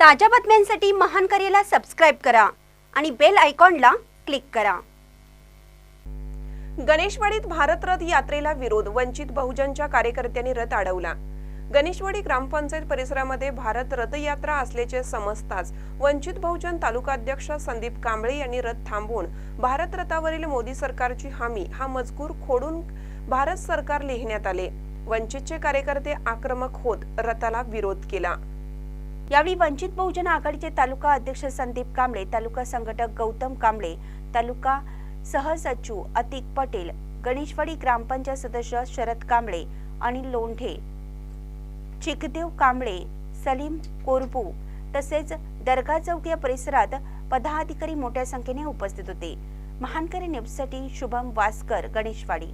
ताज्या बातम्यांसाठी महान करेला सबस्क्राईब करा आणि बेल आयकॉनला क्लिक करा. गणेशवाडीत भारत रथ यात्रेला विरोध. वंचित बहुजनच्या कार्यकर्त्यांनी रथ अडवला. गणेशवाडी ग्रामपंचायत परिसरामध्ये भारत रथयात्रा असल्याचे समजताच वंचित बहुजन तालुकाध्यक्ष संदीप कांबळे यांनी रथ थांबवून भारत रथावरील मोदी सरकारची हमी हा मजकूर खोडून भारत सरकार लिहिण्यात आले. वंचितचे कार्यकर्ते आक्रमक होत रथाला विरोध केला. यावेळी वंचित बहुजन आघाडीचे तालुका अध्यक्ष संदीप कांबळे तालुका संघटक गौतम कांबळे तालुका सहसचिव अतिक पटेल गणेशवाडी ग्रामपंचायत सदस्य शरद कांबळे अनिल लोंढे चिकदेव कांबळे सलीम कोरबू तसेच दर्गा चौक या परिसरात पदाधिकारी मोठ्या संख्येने उपस्थित होते. महानकरी न्यूजसाठी शुभम वासकर गणेशवाडी.